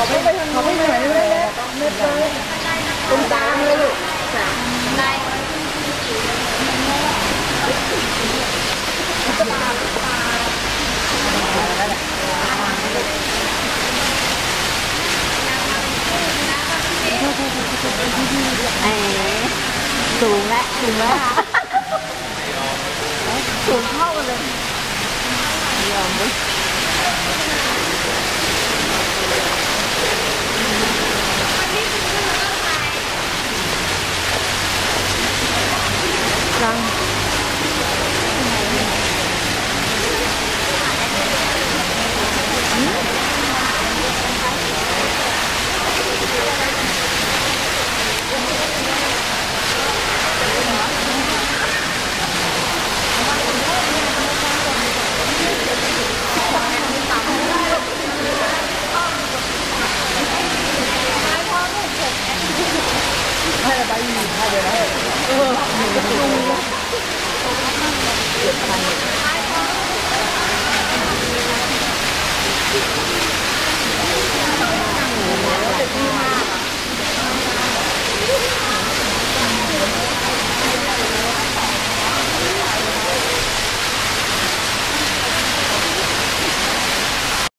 ขาไม่ไปทางเขาไม่ไหนเลยเม็ดเลยตรงกลางเลยลูกได้เอ๋สูงแล้วสูงแล้วค่ะสูงเท่าเลยยอมไหม ยั งให้ไป